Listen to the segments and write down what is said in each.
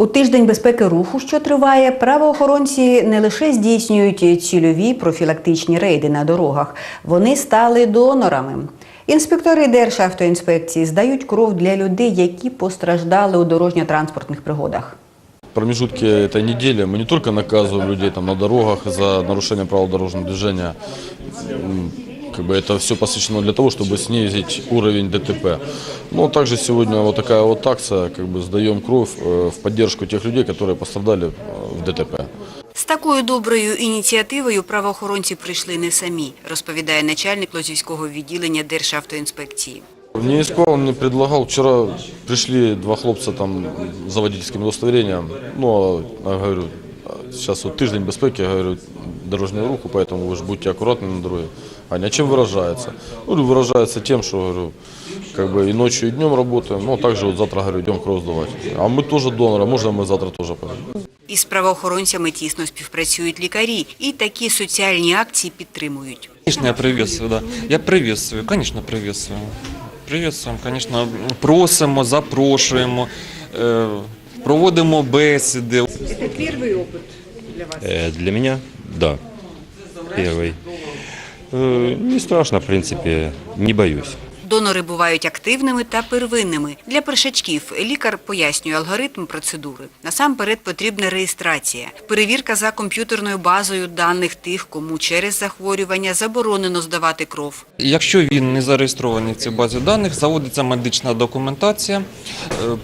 У тиждень безпеки руху, що триває, правоохоронці не лише здійснюють цільові профілактичні рейди на дорогах, вони стали донорами. Інспектори Державтоінспекції здають кров для людей, які постраждали у дорожньо-транспортних пригодах. В промежутке этой недели мы не только наказываем людей там, на дорогах за нарушение правил дорожного движения, м, как бы это все посвящено для того, чтобы снизить уровень ДТП. Но также сегодня вот такая вот акция, как бы сдаем кровь э, в поддержку тех людей, которые пострадали э, в ДТП. З такою доброю ініціативою правоохоронці прийшли не самі, розповідає начальник Лозівського відділення Державтоінспекції. Не искал, он мне предлагал. Вчера пришли два хлопца там за водительским удостоверением. Ну, а, я говорю, сейчас вот тиждень безпеки, я говорю, дорожнего руху, поэтому вы же будьте аккуратны на дороге. Аня, чем выражается? Ну, говорю, выражается тем, что, говорю, как бы и ночью, и днем работаем, но также вот завтра, говорю, идем кровь сдавать. А мы тоже доноры, можно мы завтра тоже пойдем? Із правоохоронцями тісно співпрацюють лікарі і такі соціальні акції підтримують. Конечно, я приветствую, да. Я приветствую, конечно, приветствую. Приветствуємо, конечно, просимо, запрошуємо, е, проводимо бесіди. Э, Для меня, да, первый. Э, Не страшно, в принципе, не боюсь. Донори бувають активними та первинними. Для першачків лікар пояснює алгоритм процедури. Насамперед потрібна реєстрація, перевірка за комп'ютерною базою даних тих, кому через захворювання заборонено здавати кров. Якщо він не зареєстрований в цій базі даних, заводиться медична документація.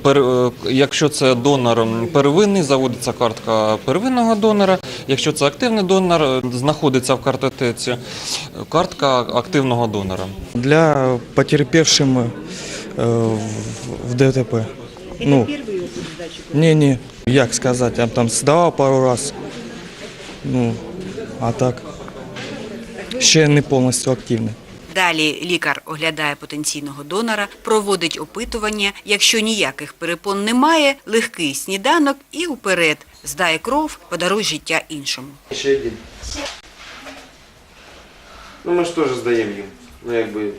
Е, е, Якщо це донор первинний, заводиться картка первинного донора. Якщо це активний донор, е, знаходиться в картотеці картка активного донора. для потерпевшим э, в, в ДТП. ну, Не, не, як сказати, я там здавав пару раз. Ну, а так. Ще не повністю активний. Далі лікар оглядає потенційного донора, проводить опитування. Якщо ніяких перепон немає, легкий сніданок і уперед здає кров, подаруй життя іншому. Ще один. Ну ми ж теж здаємо їм. Ну якби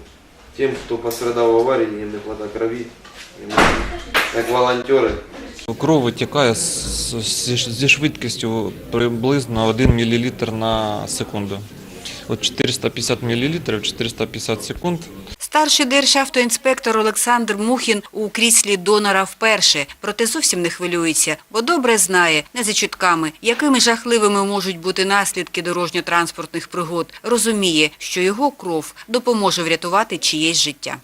тим, хто пострадав в аварії, їм не вистачає крові. Ми, як волонтери. Кров витікає зі швидкістю приблизно 1 мл на секунду. От 450 мл, 450 секунд. Старший державтоінспектор Олександр Мухін у кріслі донора вперше, проте зовсім не хвилюється, бо добре знає, не за чутками, якими жахливими можуть бути наслідки дорожньо-транспортних пригод. Розуміє, що його кров допоможе врятувати чиєсь життя.